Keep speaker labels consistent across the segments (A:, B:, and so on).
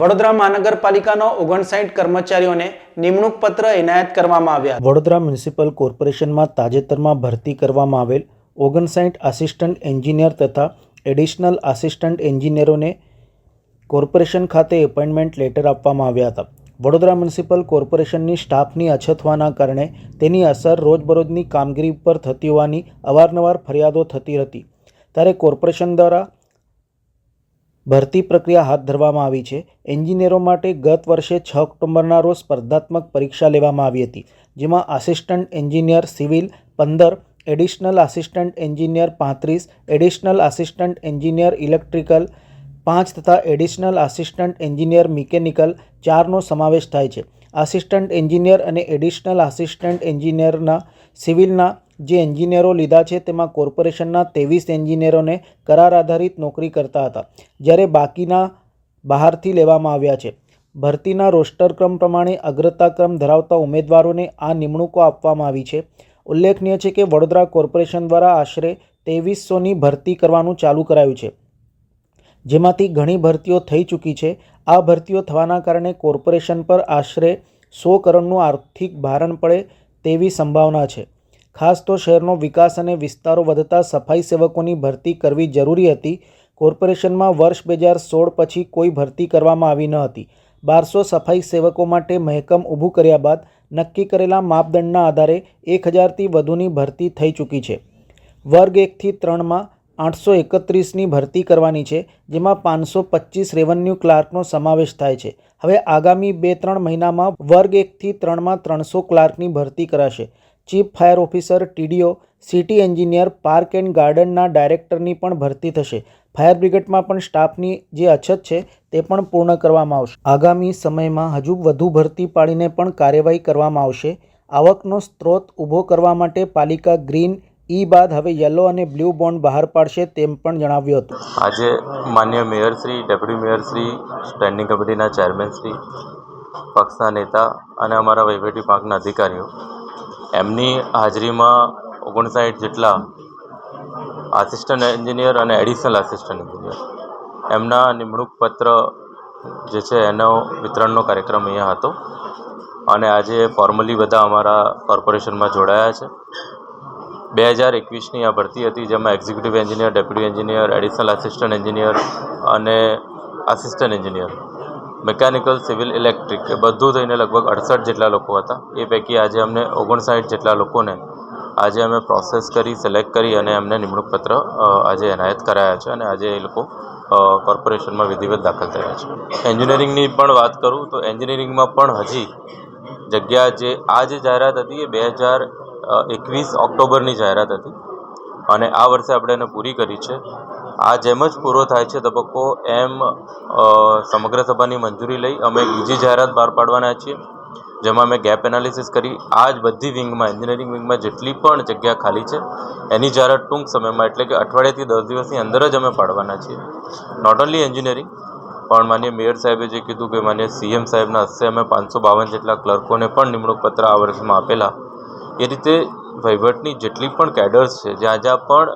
A: વડોદરા મહાનગરપાલિકાનો ઓગણસાઠ કર્મચારીઓને નિમણૂક પત્ર એનાયત કરવામાં આવ્યા.
B: વડોદરા મ્યુનિસિપલ કોર્પોરેશનમાં તાજેતરમાં ભરતી કરવામાં આવેલ ઓગણસાઠ આસિસ્ટન્ટ એન્જિનિયર તથા એડિશનલ આસિસ્ટન્ટ એન્જિનિયરોને કોર્પોરેશન ખાતે એપોઇન્ટમેન્ટ લેટર આપવામાં આવ્યા હતા. વડોદરા મ્યુનિસિપલ કોર્પોરેશનની સ્ટાફની અછત હોવાના કારણે તેની અસર રોજબરોજની કામગીરી પર થતી હોવાની અવારનવાર ફરિયાદો થતી હતી. ત્યારે કોર્પોરેશન દ્વારા ભરતી પ્રક્રિયા હાથ ધરવામાં આવી છે. એન્જિનિયરો માટે ગત વર્ષે છ ઓક્ટોબરના રોજ સ્પર્ધાત્મક પરીક્ષા લેવામાં આવી હતી, જેમાં આસિસ્ટન્ટ એન્જિનિયર સિવિલ પંદર, એડિશનલ આસિસ્ટન્ટ એન્જિનિયર પાંત્રીસ, એડિશનલ આસિસ્ટન્ટ એન્જિનિયર ઇલેક્ટ્રિકલ પાંચ તથા એડિશનલ આસિસ્ટન્ટ એન્જિનિયર મિકેનિકલ ચારનો સમાવેશ થાય છે. આસિસ્ટન્ટ એન્જિનિયર અને એડિશનલ આસિસ્ટન્ટ એન્જિનિયરના સિવિલના જે એન્જિનિયરો લીધા છે તેમાં કોર્પોરેશનના ત્રેવીસ એન્જિનિયરોને કરાર આધારિત નોકરી કરતા હતા, જ્યારે બાકીના બહારથી લેવામાં આવ્યા છે. ભરતીના રોસ્ટર ક્રમ પ્રમાણે અગ્રતા ક્રમ ધરાવતા ઉમેદવારોને આ નિમણૂકો આપવામાં આવી છે. ઉલ્લેખનીય છે કે વડોદરા કોર્પોરેશન દ્વારા આશરે ત્રેવીસોની ભરતી કરવાનું ચાલુ કરાયું છે. જેમાંથી ઘણી ભરતીઓ થઈ ચૂકી છે. આ ભરતીઓ થવાના કારણે કોર્પોરેશન પર આશરે સો કરોડનું આર્થિક ભારણ પડે તેવી સંભાવના છે. ખાસ તો શહેરનો વિકાસ અને વિસ્તારો વધતા સફાઈ સેવકોની ભરતી કરવી જરૂરી હતી. કોર્પોરેશનમાં વર્ષ બે હજાર સોળ પછી કોઈ ભરતી કરવામાં આવી ન હતી. બારસો સફાઈ સેવકો માટે મહેકમ ઊભું કર્યા બાદ નક્કી કરેલા માપદંડના આધારે એક હજારથી વધુની ભરતી થઈ ચૂકી છે. વર્ગ એકથી ત્રણમાં આઠસો એકત્રીસની ભરતી કરવાની છે, જેમાં પાંચસો પચીસ રેવન્યુ ક્લાર્કનો સમાવેશ થાય છે. હવે આગામી બે ત્રણ મહિનામાં વર્ગ એકથી ત્રણમાં ત્રણસો ક્લાર્કની ભરતી કરાશે. Chief fire officer, TDO, city engineer, park and ગાર્ડનના ડાયરેક્ટરની પણ ભરતી થશે. ફાયર બ્રિગેડમાં પણ સ્ટાફની જે અછત છે તે પણ પૂર્ણ કરવામાં આવશે. આગામી સમયમાં હજુ વધુ ભરતી પાડીને પણ કાર્યવાહી કરવામાં આવશે. આવકનો સ્ત્રોત ઊભો કરવા માટે પાલિકા ગ્રીન, ઈ બાદ હવે યલો અને બ્લુ બોન્ડ બહાર પાડશે તેમ પણ જણાવ્યું હતું.
C: આજે માન્ય મેયર શ્રી, ડેપ્યુટી મેયરશ્રી સ્ટેન્ડિંગ કમિટીના ચેરમેનશ્રી પક્ષના નેતા અને અમારા વહીવટી પાંખના અધિકારીઓ એમની હાજરીમાં ઓગણસાઠ જેટલા આસિસ્ટન્ટ એન્જિનિયર અને એડિશનલ આસિસ્ટન્ટ એન્જિનિયર એમના નિમણૂક પત્ર જે છે, એનો વિતરણનો કાર્યક્રમ અહીંયા હતો. અને આજે ફોર્મલી બધા અમારા કોર્પોરેશનમાં જોડાયા છે. બે હજાર એકવીસની આ ભરતી હતી, જેમાં executive engineer deputy engineer additional assistant engineer અને assistant engineer mechanical civil electric એ બધું થઈને લગભગ અડસઠ જેટલા લોકો હતા. એ પૈકી આજે અમને ઓગણસાઠ જેટલા લોકોને આજે અમે પ્રોસેસ કરી સિલેક્ટ કરી અને એમને નિમણૂક પત્ર આજે એનાયત કરાયા છે અને આજે એ લોકો કોર્પોરેશનમાં વિધિવત દાખલ થયા છે. એન્જિનિયરિંગની પણ વાત કરું તો એન્જિનિયરિંગમાં પણ હજી જગ્યા જે, આ જે જાહેરાત હતી એ બે હજાર એકવીસ ઓક્ટોબરની જાહેરાત હતી અને આ વર્ષે આપણે એને પૂરી કરી છે. આ જેમ જ પૂરો થાય છે તબક્કો, એમ સમગ્ર સભાની મંજૂરી લઈ અમે બીજી જાહેરાત બહાર પાડવાના છીએ, જેમાં અમે ગેપ એનાલિસિસ કરી. આ જ બધી વિંગમાં, એન્જિનિયરિંગ વિંગમાં જેટલી પણ જગ્યા ખાલી છે, એની જાહેરાત ટૂંક સમયમાં, એટલે કે અઠવાડિયાથી દસ દિવસની અંદર જ અમે પાડવાના છીએ. નોટ ઓન્લી એન્જિનિયરિંગ પણ માન્ય મેયર સાહેબે જે કીધું કે માન્ય સીએમ સાહેબના હસ્તે અમે પાંચસો બાવન જેટલા ક્લર્કોને પણ નિમણૂક પત્ર આ વર્ષમાં આપેલા. એ રીતે વહીવટની જેટલી પણ કેડર્સ છે, જ્યાં જ્યાં પણ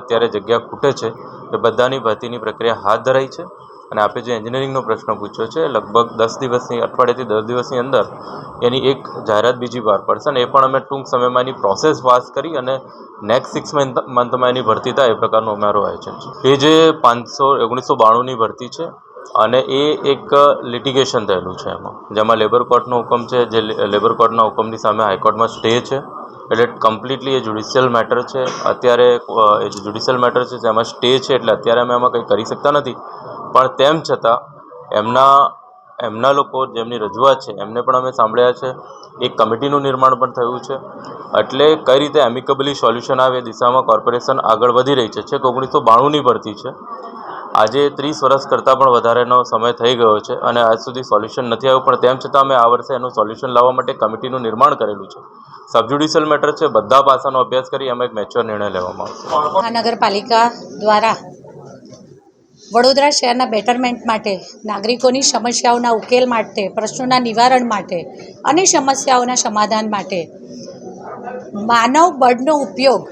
C: અત્યારે જગ્યા ખૂટે છે, એ બધાની ભરતીની પ્રક્રિયા હાથ ધરાઈ છે. અને આપે જે એન્જિનિયરિંગનો પ્રશ્ન પૂછ્યો છે, લગભગ દસ દિવસની, અઠવાડિયાથી દસ દિવસની અંદર એની એક જાહેરાત બીજી બહાર પડશે અને એ પણ અમે ટૂંક સમયમાં એની પ્રોસેસ પાસ કરી અને નેક્સ્ટ સિક્સ મંથ મંથમાં એની ભરતી થાય એ પ્રકારનું અમારું આયોજન છે. એ જે પાંચસો, ઓગણીસો બાણુંની ભરતી છે અને એ એક લિટિગેશન થયેલું છે એમાં, જેમાં લેબર કોર્ટનો હુકમ છે, જે લેબર કોર્ટના હુકમની સામે હાઈકોર્ટમાં સ્ટે છે. એટલે કમ્પ્લીટલી એ જ્યુડિશિયલ મેટર છે. અત્યારે એ જ્યુડિશિયલ મેટર છે, જેમાં સ્ટે છે, એટલે અત્યારે અમે એમાં કંઈ કરી શકતા નથી. પણ તેમ છતાં, એમના એમના લોકો જેમની રજૂઆત છે, એમને પણ અમે સાંભળ્યા છે. એક કમિટીનું નિર્માણ પણ થયું છે. એટલે કઈ રીતે એમિકેબલી સોલ્યુશન આવે એ દિશામાં કોર્પોરેશન આગળ વધી રહી છે. છેક ઓગણીસો બાણુંની ભરતી છે. આજે ત્રીસ વર્ષ કરતાં પણ વધારેનો સમય થઈ ગયો છે અને આજ સુધી સોલ્યુશન નથી આવ્યું, પણ તેમ છતાં અમે આ વર્ષે એનું સોલ્યુશન લાવવા માટે કમિટીનું નિર્માણ કરેલું છે. સબજ્યુડિશિયલ મેટર છે, બધા પાસાનો અભ્યાસ કરી અમે એક મેચ્યોર નિર્ણય લેવામાં આવશે.
D: મહાનગરપાલિકા દ્વારા વડોદરા શહેરના બેટરમેન્ટ માટે, નાગરિકોની સમસ્યાઓના ઉકેલ માટે, પ્રશ્નોના નિવારણ માટે અને સમસ્યાઓના સમાધાન માટે માનવ બળનો ઉપયોગ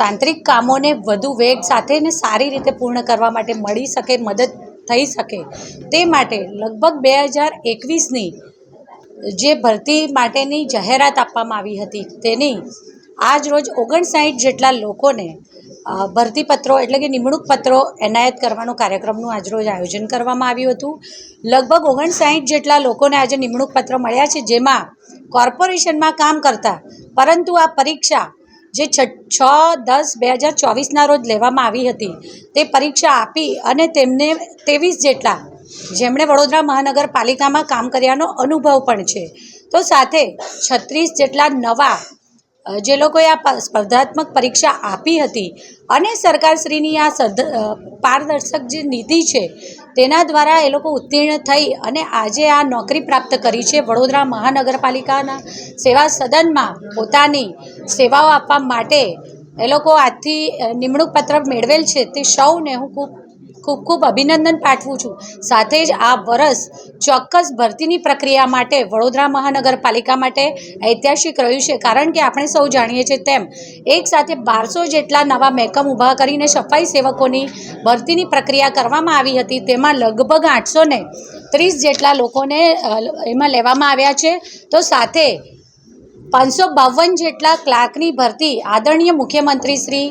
D: તાંત્રિક કામોને વધુ વેગ સાથે અને સારી રીતે પૂર્ણ કરવા માટે મળી શકે, મદદ થઈ શકે. તે માટે લગભગ બે હજાર એકવીસની જે ભરતી માટેની જાહેરાત આપવામાં આવી હતી, તેની આજ રોજ ઓગણસાઠ જેટલા લોકોને ભરતીપત્રો એટલે કે નિમણૂક પત્રો એનાયત કરવાનો કાર્યક્રમનું આજરોજ આયોજન કરવામાં આવ્યું હતું. લગભગ ઓગણસાઠ જેટલા લોકોને આજે નિમણૂક પત્ર મળ્યા છે, જેમાં કોર્પોરેશનમાં કામ કરતા, પરંતુ આ પરીક્ષા જે છ છ, દસ બે હજાર ચોવીસના રોજ લેવામાં આવી હતી. તે પરીક્ષા આપી અને તેમને ત્રેવીસ જેટલા જેમણે વડોદરા મહાનગરપાલિકામાં કામ કર્યાનો અનુભવ પણ છે. તો સાથે છત્રીસ જેટલા નવા જે લોકોએ આ સ્પર્ધાત્મક પરીક્ષા આપી હતી અને સરકારશ્રીની આ પારદર્શક જે નીતિ છે તેના દ્વારા એ લોકો ઉત્તીર્ણ થઈ અને આજે આ નોકરી પ્રાપ્ત કરી છે. વડોદરા મહાનગરપાલિકાના સેવા સદનમાં પોતાની સેવાઓ આપવા માટે એ લોકો આજથી નિમણૂક પત્ર મેળવેલ છે. તે સૌને હું ખૂબ ખૂબ ખૂબ અભિનંદન પાઠવું છું. સાથે જ આ વરસ ચોક્કસ ભરતીની પ્રક્રિયા માટે વડોદરા મહાનગરપાલિકા માટે ઐતિહાસિક રહ્યું છે. કારણ કે આપણે સૌ જાણીએ છીએ તેમ એક સાથે બારસો જેટલા નવા મહેકમ ઊભા કરીને સફાઈ સેવકોની ભરતીની પ્રક્રિયા કરવામાં આવી હતી. તેમાં લગભગ આઠસો ત્રીસ જેટલા લોકોને એમાં લેવામાં આવ્યા છે. તો સાથે પાંચસો બાવન જેટલા ક્લાર્કની ભરતી આદરણીય મુખ્યમંત્રી શ્રી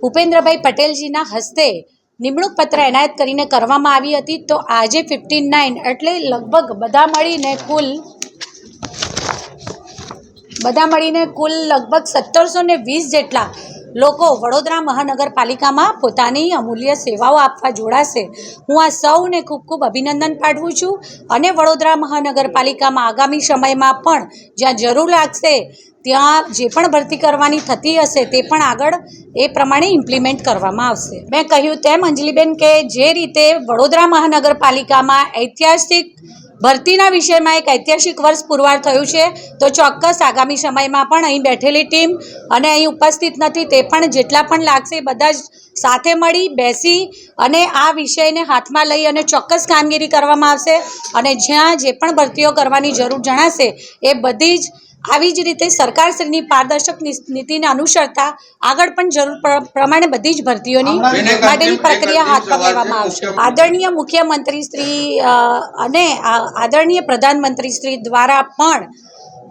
D: ભૂપેન્દ્રભાઈ પટેલજીના હસ્તે નિમણૂક પત્ર એનાયત કરીને કરવામાં આવી હતી તો આજે ફિફ્ટીન નાઇન એટલે લગભગ બધા મળીને કુલ બધા મળીને કુલ લગભગ સત્તરસો વીસ જેટલા લોકો વડોદરા મહાનગરપાલિકામાં પોતાની અમૂલ્ય સેવાઓ આપવા જોડાશે. હું આ સૌને ખૂબ ખૂબ અભિનંદન પાઠવું છું અને વડોદરા મહાનગરપાલિકામાં આગામી સમયમાં પણ જ્યાં જરૂર લાગશે, ત્યાં જે પણ ભરતી કરવાની થતી હશે તે પણ આગળ એ પ્રમાણે ઇમ્પ્લિમેન્ટ કરવામાં આવશે. મેં કહ્યું તેમ અંજલિબેન કે જે રીતે વડોદરા મહાનગરપાલિકામાં ઐતિહાસિક ભરતીના વિષયમાં એક ઐતિહાસિક વર્ષ પુરવાર થયું છે. તો ચોક્કસ આગામી સમયમાં પણ અહીં બેઠેલી ટીમ અને અહીં ઉપસ્થિત નથી તે પણ જેટલા પણ લાગશે બધા જ સાથે મળી બેસી અને આ વિષયને હાથમાં લઈ અને ચોક્કસ કામગીરી કરવામાં આવશે. અને જ્યાં જે પણ ભરતીઓ કરવાની જરૂર જણાશે એ બધી જ આવી જ રીતે સરકારશ્રીની પારદર્શક નિ- નીતિને અનુસરતા આગળ પણ જરૂર પ્રમાણે બધી જ ભરતીઓની માટેની પ્રક્રિયા હાથ પર લેવામાં આવશે. આદરણીય મુખ્યમંત્રી શ્રી અને આદરણીય પ્રધાનમંત્રી શ્રી દ્વારા પણ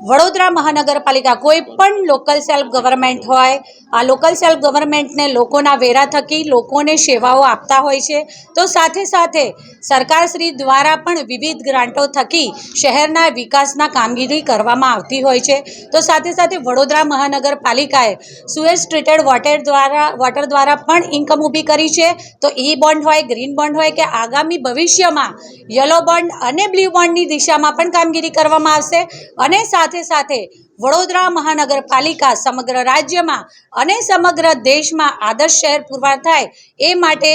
D: વડોદરા મહાનગરપાલિકા, કોઈ પણ લોકલ સેલ્ફ ગવર્મેન્ટ હોય, આ લોકલ સેલ્ફ ગવર્મેન્ટને લોકોના વેરા થકી લોકોને સેવાઓ આપતા હોય છે. તો સાથે સાથે સરકારશ્રી દ્વારા પણ વિવિધ ગ્રાન્ટો થકી શહેરના વિકાસના કામગીરી કરવામાં આવતી હોય છે. તો સાથે સાથે વડોદરા મહાનગરપાલિકાએ સુએઝ ટ્રીટેડ વોટર દ્વારા વોટર દ્વારા પણ ઇન્કમ ઊભી કરી છે. તો ઈ બોન્ડ હોય ગ્રીન બોન્ડ હોય કે આગામી ભવિષ્યમાં યલો બોન્ડ અને બ્લુ બોન્ડની દિશામાં પણ કામગીરી કરવામાં આવશે. અને સાથે સાથે સાથે વડોદરા મહાનગરપાલિકા સમગ્ર રાજ્યમાં અને સમગ્ર દેશમાં આદર્શ શહેર પુરવાર થાય એ માટે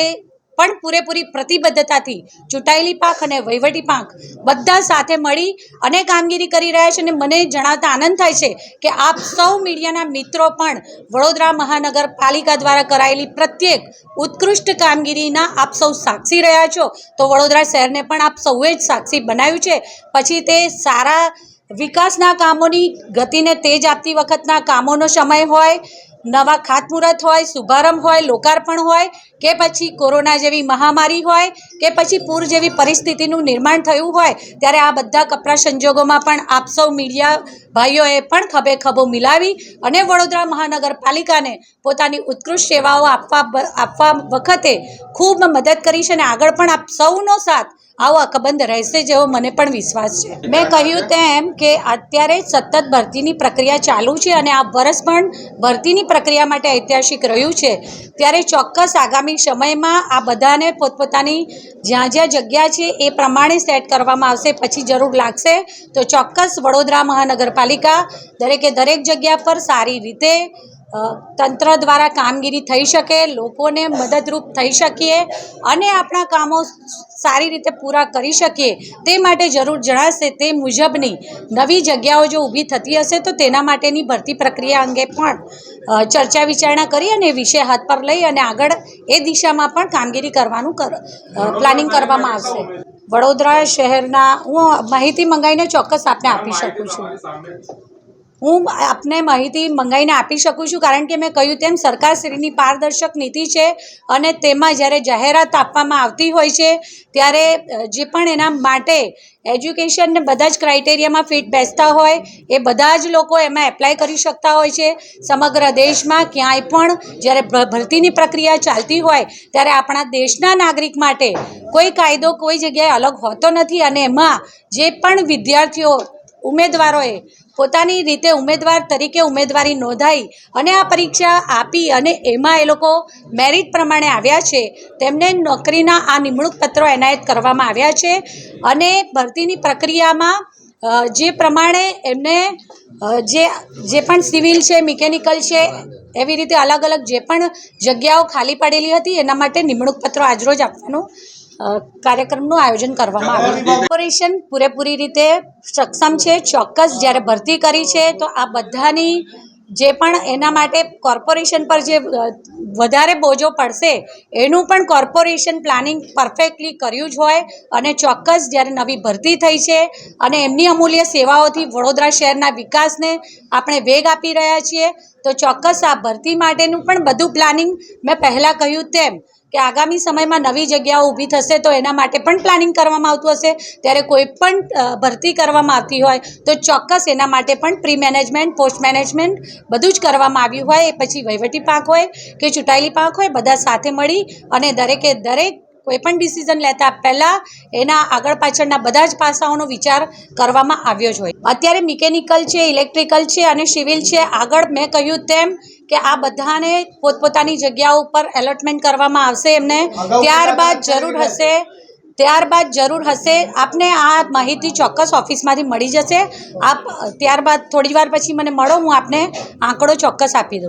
D: પણ પૂરેપૂરી પ્રતિબદ્ધતાથી ચૂંટાયેલી પાંખ અને વહીવટી પાંખ બધા સાથે મળી અને કામગીરી કરી રહ્યા છે અને મને જણાવતા આનંદ થાય છે કે આપ સૌ મીડિયાના મિત્રો પણ વડોદરા મહાનગરપાલિકા દ્વારા કરાયેલી પ્રત્યેક ઉત્કૃષ્ટ કામગીરીના આપ સૌ સાક્ષી રહ્યા છો. તો વડોદરા શહેરને પણ આપ સૌએ જ સાક્ષી બનાવ્યું છે. પછી તે સારા વિકાસના કામોની ગતિને તેજ આપતી વખતના કામોનો સમય હોય નવા ખાતમુહૂર્ત હોય, શુભારંભ હોય, લોકાર્પણ હોય, કે પછી કોરોના જેવી મહામારી હોય, કે પછી પૂર જેવી પરિસ્થિતિનું નિર્માણ થયું હોય, ત્યારે આ બધા કપરા સંજોગોમાં પણ આપ સૌ મીડિયા ભાઈઓએ પણ ખભે ખભો મિલાવી અને વડોદરા મહાનગરપાલિકાને પોતાની ઉત્કૃષ્ટ સેવાઓ આપવા આપવા વખતે ખૂબ મદદ કરી છે અને આગળ પણ આપ સૌનો સાથ આવો અકબંધ રહેશે જેવો મને પણ વિશ્વાસ છે. મેં કહ્યું તેમ કે અત્યારે સતત ભરતીની પ્રક્રિયા ચાલુ છે અને આ વર્ષ પણ ભરતીની પ્રક્રિયા માટે ઐતિહાસિક રહ્યું છે. ત્યારે ચોક્કસ આગામી સમયમાં આ બધાને પોતપોતાની જ્યાં જ્યાં જગ્યા છે એ પ્રમાણે સેટ કરવામાં આવશે. પછી જરૂર લાગશે તો ચોક્કસ વડોદરા મહાનગરપાલિકા દરેકે દરેક જગ્યા પર સારી રીતે તંત્ર દ્વારા કામગીરી થઈ શકે, લોકોને મદદરૂપ થઈ શકીએ અને આપણા કામો સારી રીતે પૂરા કરી શકીએ તે માટે જરૂર જણાશે તે મુજબની નવી જગ્યાઓ જો ઊભી થતી હશે તો તેના માટેની ભરતી પ્રક્રિયા અંગે પણ ચર્ચા વિચારણા કરી અને વિષય હાથ પર લઈ અને આગળ એ દિશામાં પણ કામગીરી કરવાનું પ્લાનિંગ કરવામાં આવશે. વડોદરા શહેરના હું માહિતી મંગાવીને ચોક્કસ આપને આપી શકું છું. હું આપને માહિતી મંગાવીને આપી શકું છું, કારણ કે મેં કહ્યું તેમ સરકારશ્રીની પારદર્શક નીતિ છે અને તેમાં જ્યારે જાહેરાત આપવામાં આવતી હોય છે, ત્યારે જે પણ એના માટે એજ્યુકેશનને બધા જ ક્રાઇટેરિયામાં ફિટ બેસતા હોય, એ બધા જ લોકો એમાં એપ્લાય કરી શકતા હોય છે. સમગ્ર દેશમાં ક્યાંય પણ જ્યારે ભરતીની પ્રક્રિયા ચાલતી હોય, ત્યારે આપણા દેશના નાગરિક માટે કોઈ કાયદો કોઈ જગ્યાએ અલગ હોતો નથી અને એમાં જે પણ વિદ્યાર્થીઓ, ઉમેદવારોએ પોતાની રીતે ઉમેદવાર તરીકે ઉમેદવારી નોંધાઈ અને આ પરીક્ષા આપી અને એમાં એ લોકો મેરિટ પ્રમાણે આવ્યા છે. તેમને નોકરીના આ નિમણૂક પત્રો એનાયત કરવામાં આવ્યા છે અને ભરતીની પ્રક્રિયામાં જે પ્રમાણે એમને જે જે પણ સિવિલ છે, મિકેનિકલ છે, એવી રીતે અલગ અલગ જે પણ જગ્યાઓ ખાલી પડેલી હતી એના માટે નિમણૂક પત્રો આજરોજ આપવાનું કાર્યક્રમનું આયોજન કરવામાં આવ્યું. કોર્પોરેશન પૂરેપૂરી રીતે સક્ષમ છે ચોક્કસ જ્યારે ભરતી કરી છે તો આ બધાની જે પણ એના માટે કોર્પોરેશન પર જે વધારે બોજો પડશે એનું પણ કોર્પોરેશન પ્લાનિંગ પરફેક્ટલી કર્યું જ હોય અને ચોક્કસ જ્યારે નવી ભરતી થઈ છે અને એમની અમૂલ્ય સેવાઓથી વડોદરા શહેરના વિકાસને આપણે વેગ આપી રહ્યા છીએ તો ચોક્કસ આ ભરતી માટેનું પણ બધું પ્લાનિંગ મેં પહેલાં કહ્યું તેમ કે આગામી સમયમાં નવી જગ્યાઓ ઊભી થશે તો એના માટે પણ પ્લાનિંગ કરવામાં આવતું હશે. ત્યારે કોઈ પણ ભરતી કરવામાં આવતી હોય તો ચોક્કસ એના માટે પણ પ્રી મેનેજમેન્ટ પોસ્ટ મેનેજમેન્ટ બધું જ કરવામાં આવ્યું હોય. એ પછી વહીવટી પાંખ હોય કે ચૂંટાયેલી પાંખ હોય, બધા સાથે મળી અને દરેકે દરેક કોઈ પણ ડિસિઝન લેતા પહેલાં એના આગળ પાછળના બધા જ પાસાઓનો વિચાર કરવામાં આવ્યો જ હોય. અત્યારે મિકેનિકલ છે ઇલેક્ટ્રિકલ છે અને સિવિલ છે. આગળ મેં કહ્યું તેમ કે આ બધાને પોતપોતાની જગ્યા ઉપર એલોટમેન્ટ કરવામાં આવશે એમને. ત્યારબાદ જરૂર હશે ત્યારબાદ જરૂર હશે. આપને આ માહિતી ચોક્કસ ઓફિસમાંથી મળી જશે. આપ ત્યારબાદ થોડી વાર પછી મને મળો હું આપને આંકડો ચોક્કસ આપી દઉં.